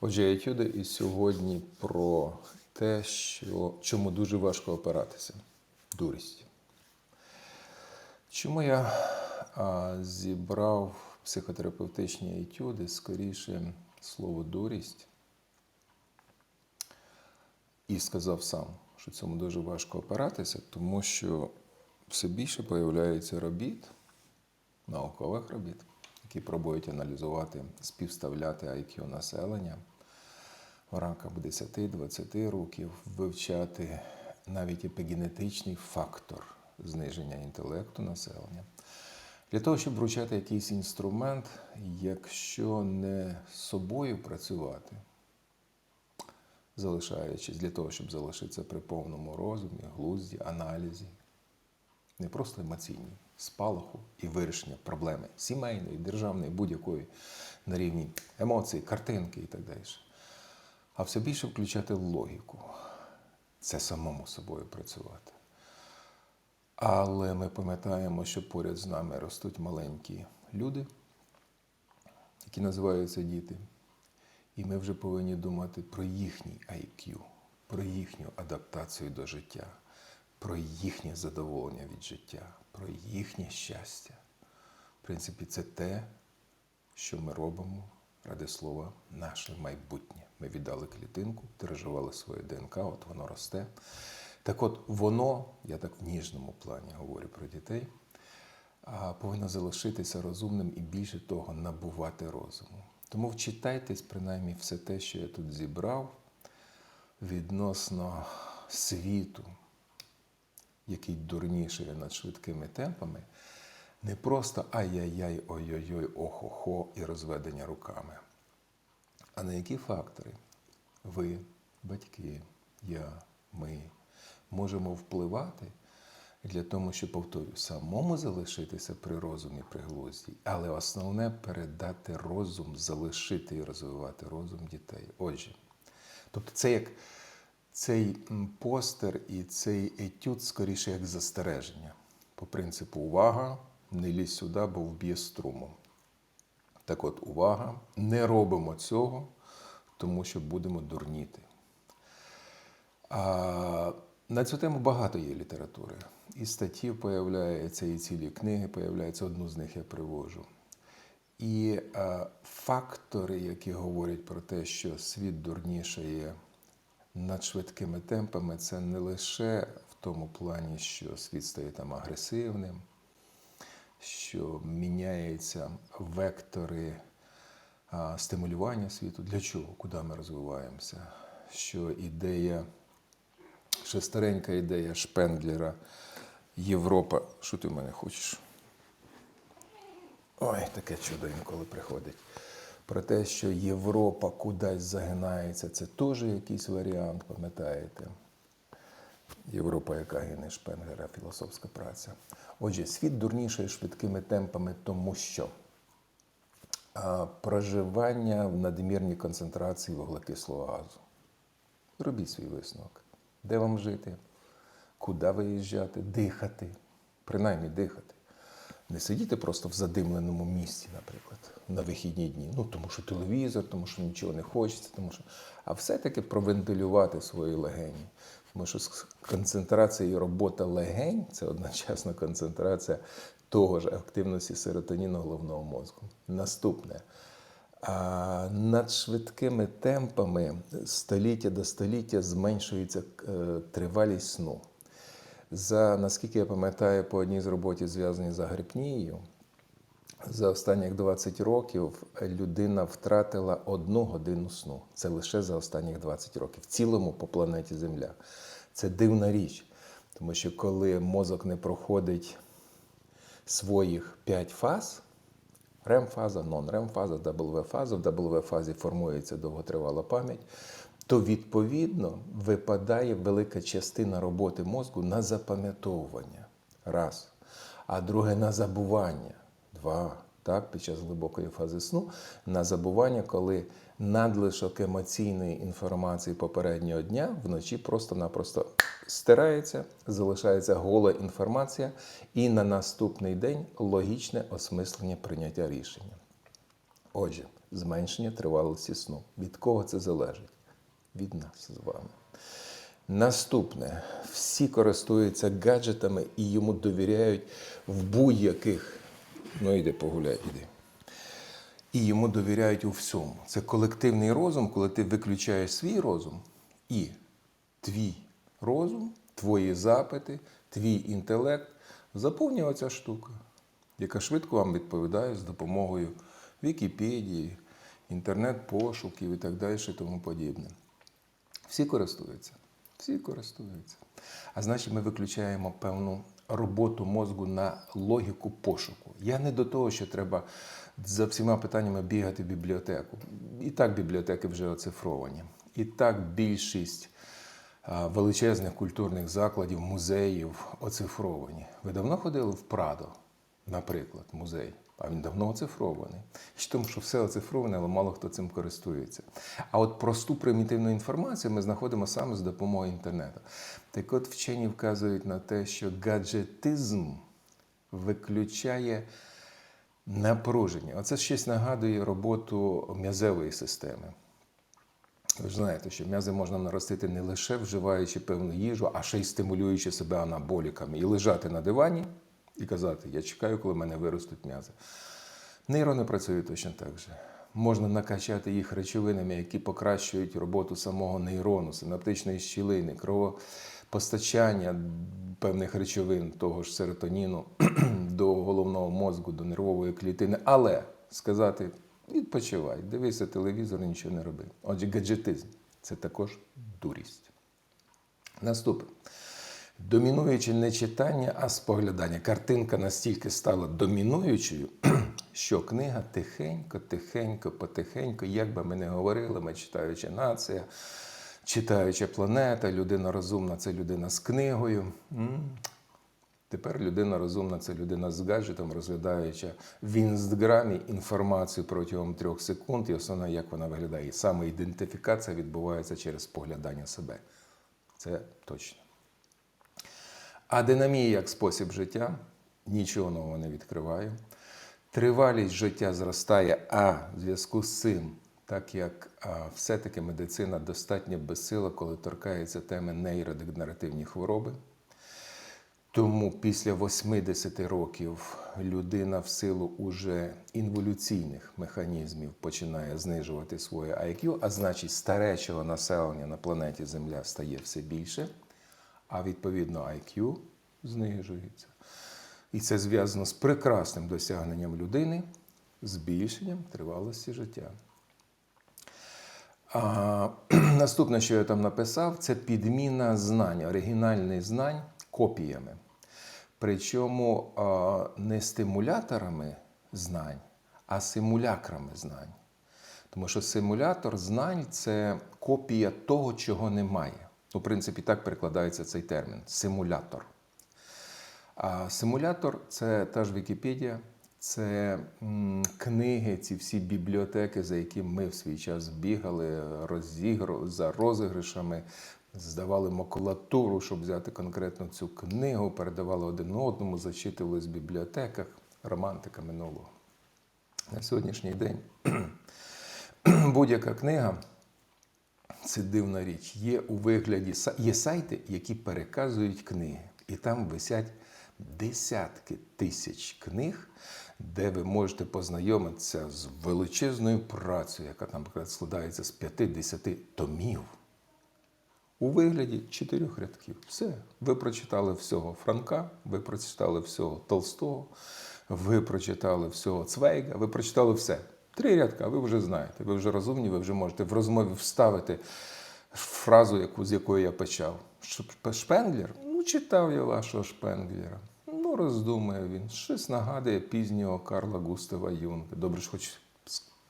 Отже, етюди і сьогодні про те, що, чому дуже важко опиратися. Дурість. Чому я а, зібрав психотерапевтичні етюди, скоріше слово дурість, і сказав сам, що цьому дуже важко опиратися, тому що все більше появляється робіт, наукових робіт, які пробують аналізувати, співставляти IQ населення в рамках 10-20 років, вивчати навіть епігенетичний фактор зниження інтелекту населення. Для того, щоб вручати якийсь інструмент, якщо не з собою працювати, залишаючись для того, щоб залишитися при повному розумі, глузді, аналізі, не просто емоційній, спалаху і вирішення проблеми сімейної, державної, будь-якої на рівні емоцій, картинки і так далі. А все більше включати логіку. Це самому собою працювати. Але ми пам'ятаємо, що поряд з нами ростуть маленькі люди, які називаються діти. І ми вже повинні думати про їхній IQ, про їхню адаптацію до життя, про їхнє задоволення від життя, про їхнє щастя. В принципі, це те, що ми робимо ради слова наше майбутнє. Ми віддали клітинку, тиражували своє ДНК, от воно росте. Так от воно, я так в ніжному плані говорю про дітей, повинно залишитися розумним і більше того, набувати розуму. Тому вчитайтесь принаймні все те, що я тут зібрав відносно світу, який дурнішає над швидкими темпами, не просто ай-яй-яй, ой-ой-ой, охо-хо і розведення руками. А на які фактори ви, батьки, я, ми можемо впливати для того, щоб, повторю, самому залишитися при розумі, при глузді, але основне передати розум, залишити і розвивати розум дітей. Отже, тобто це як цей постер і цей етюд скоріше як застереження. По принципу увага, не лізь сюди, бо вб'є струмом. Так от, увага, не робимо цього, тому що будемо дурніти. А, на цю тему багато є літератури. І статті появляються, і цілі книги появляються, одну з них я привожу. І а, фактори, які говорять про те, що світ дурнішає над швидкими темпами, це не лише в тому плані, що світ стає там агресивним, що міняються вектори стимулювання світу. Для чого? Куди ми розвиваємося? Що ідея, ще старенька ідея Шпенглера Європа. Що ти в мене хочеш? Ой, таке чудо інколи приходить. Про те, що Європа кудись загинається, це теж якийсь варіант, пам'ятаєте? Європа, яка гине Шпенгера, філософська праця. Отже, світ дурнішає швидкими темпами, тому що а, проживання в надмірній концентрації вуглекислого газу. Робіть свій висновок. Де вам жити? Куди виїжджати? Дихати. Принаймні дихати. Не сидіти просто в задимленому місці, наприклад, на вихідні дні. Ну, тому що телевізор, тому що нічого не хочеться, тому що. А все-таки провентилювати свої легені. Тому що концентрація і робота легень це одночасно концентрація того ж активності серотоніну головного мозку. Наступне. А над швидкими темпами століття до століття зменшується е, тривалість сну. За наскільки я пам'ятаю, по одній з роботі, зв'язаній з агрипнією, за останніх 20 років людина втратила одну годину сну. Це лише за останніх 20 років. В цілому по планеті Земля. Це дивна річ, тому що коли мозок не проходить своїх 5 фаз, рем-фаза, нон-рем-фаза, W-фаза, в W-фазі формується довготривала пам'ять, то відповідно випадає велика частина роботи мозку на запам'ятовування. Раз. А друге на забування. Два. Так, під час глибокої фази сну на забування, коли надлишок емоційної інформації попереднього дня вночі просто-напросто стирається, залишається гола інформація, і на наступний день логічне осмислення прийняття рішення. Отже, зменшення тривалості сну. Від кого це залежить? Від нас з вами. Наступне, всі користуються гаджетами і йому довіряють в будь-яких. Ну, йди погуляй, іди. І йому довіряють у всьому. Це колективний розум, коли ти виключаєш свій розум і твій розум, твої запити, твій інтелект заповнює ця штука, яка швидко вам відповідає з допомогою Вікіпедії, інтернет-пошуків і так далі, і тому подібне. Всі користуються. Всі користуються. А значить, ми виключаємо певну роботу мозку на логіку пошуку. Я не до того, що треба за всіма питаннями бігати в бібліотеку. І так бібліотеки вже оцифровані. І так більшість величезних культурних закладів, музеїв оцифровані. Ви давно ходили в Прадо, наприклад, музей? А він давно оцифрований. І тому, що все оцифроване, але мало хто цим користується. А от просту примітивну інформацію ми знаходимо саме з допомогою інтернету. Так от вчені вказують на те, що гаджетизм виключає напруження. Оце щось нагадує роботу м'язевої системи. Ви ж знаєте, що м'язи можна наростити не лише вживаючи певну їжу, а ще й стимулюючи себе анаболіками і лежати на дивані і казати, я чекаю, коли в мене виростуть м'язи. Нейрони працюють точно так же. Можна накачати їх речовинами, які покращують роботу самого нейрону, синаптичної щілини, кровопостачання певних речовин, того ж серотоніну до головного мозку, до нервової клітини. Але сказати, відпочивай, дивися телевізор, нічого не роби. Отже, гаджетизм це також дурість. Наступне. Домінуючи не читання, а споглядання. Картинка настільки стала домінуючою, що книга тихенько, тихенько, потихенько, як би ми не говорили, ми читаюча нація, читаюча планета, людина розумна це людина з книгою. Тепер людина розумна це людина з гаджетом, розглядаюча в інстаграмі інформацію протягом трьох секунд, і основне, як вона виглядає. Саме ідентифікація відбувається через поглядання себе. Це точно. А динамія як спосіб життя нічого нового не відкриваю. Тривалість життя зростає, а в зв'язку з цим, так як все-таки медицина достатньо безсила, коли торкається теми нейродегенеративні хвороби. Тому після 80 років людина в силу уже інволюційних механізмів починає знижувати своє IQ, а значить старечого населення на планеті Земля стає все більше, а відповідно IQ знижується. І це зв'язано з прекрасним досягненням людини, збільшенням тривалості життя. А, наступне, що я там написав, це підміна знань, оригінальних знань копіями. Причому а, не стимуляторами знань, а симулякрами знань. Тому що симулятор знань це копія того, чого немає. У принципі, так перекладається цей термін симулятор. А симулятор це та ж Вікіпедія, це книги, ці всі бібліотеки, за які ми в свій час бігали розігру, за розіграшами, здавали макулатуру, щоб взяти конкретно цю книгу, передавали один одному, зачитували в бібліотеках, романтика минулого. На сьогоднішній день будь-яка книга. Це дивна річ. Є у вигляді є сайти, які переказують книги, і там висять десятки тисяч книг, де ви можете познайомитися з величезною працею, яка там наприклад, складається з 5-10 томів. У вигляді чотирьох рядків. Все. Ви прочитали всього Франка, ви прочитали всього Толстого, ви прочитали всього Цвейга, ви прочитали все. Три рядка, ви вже знаєте, ви вже розумні, ви вже можете в розмові вставити фразу, яку, з якої я почав. Шпенглер? Ну, читав я вашого Шпенглера. Ну, роздумує він. Щось нагадує пізнього Карла Густава Юнга. Добре, ж хоч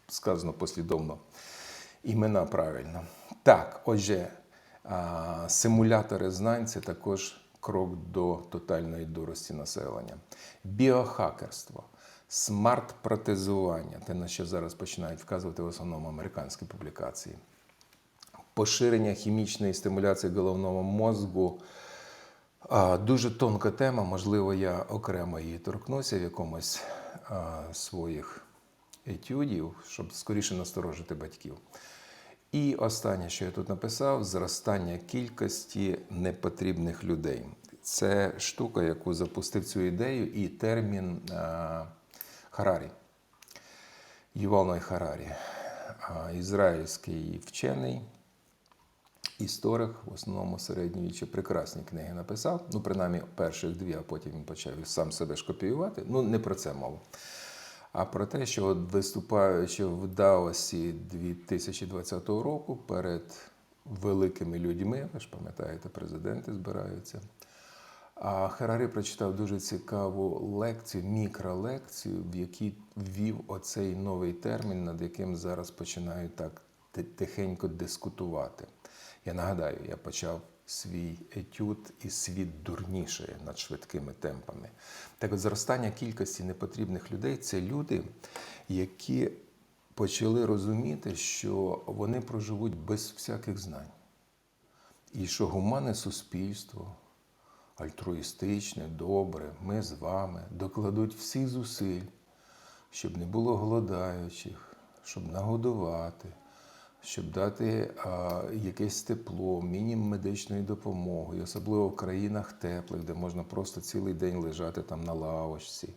сказано послідовно імена правильно. Так, отже, симулятори знань це також крок до тотальної дурості населення. Біохакерство смарт-протезування, те, на що зараз починають вказувати в основному американські публікації, поширення хімічної стимуляції головного мозку. Дуже тонка тема, можливо, я окремо її торкнуся в якомусь своїх етюдів, щоб скоріше насторожити батьків. І останнє, що я тут написав, зростання кількості непотрібних людей. Це штука, яку запустив цю ідею, і термін а, Харарі. Ювал Ной Харарі, ізраїльський вчений, історик, в основному середньовіччя, прекрасні книги написав. Ну, принаймні, перших дві, а потім він почав сам себе ж копіювати. Ну, не про це мова. А про те, що от виступаючи в Даосі 2020 року перед великими людьми, ви ж пам'ятаєте, президенти збираються. А Харарі прочитав дуже цікаву лекцію, мікролекцію, в якій ввів оцей новий термін, над яким зараз починають так тихенько дискутувати. Я нагадаю, я почав свій етюд і світ дурніше над швидкими темпами. Так от зростання кількості непотрібних людей це люди, які почали розуміти, що вони проживуть без всяких знань. І що гуманне суспільство, альтруїстичне, добре, ми з вами докладуть всіх зусиль, щоб не було голодаючих, щоб нагодувати, щоб дати а, якесь тепло, мінімум медичної допомоги, особливо в країнах теплих, де можна просто цілий день лежати там на лавочці.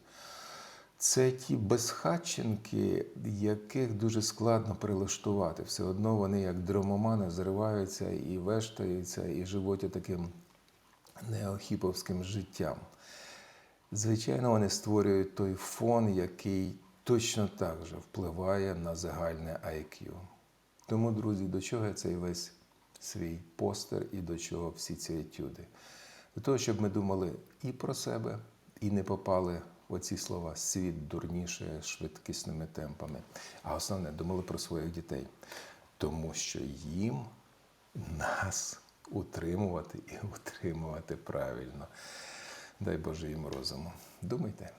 Це ті безхатченки, яких дуже складно прилаштувати. Все одно вони, як дромомани, зриваються і вештаються, і живуть таким неохіповським життям. Звичайно, вони створюють той фон, який точно так же впливає на загальне IQ. Тому, друзі, до чого я цей весь свій постер і до чого всі ці етюди? До того, щоб ми думали і про себе, і не попали в оці слова світ дурніше швидкісними темпами. А основне, думали про своїх дітей, тому що їм нас утримувати і утримувати правильно. Дай Боже їм розуму. Думайте.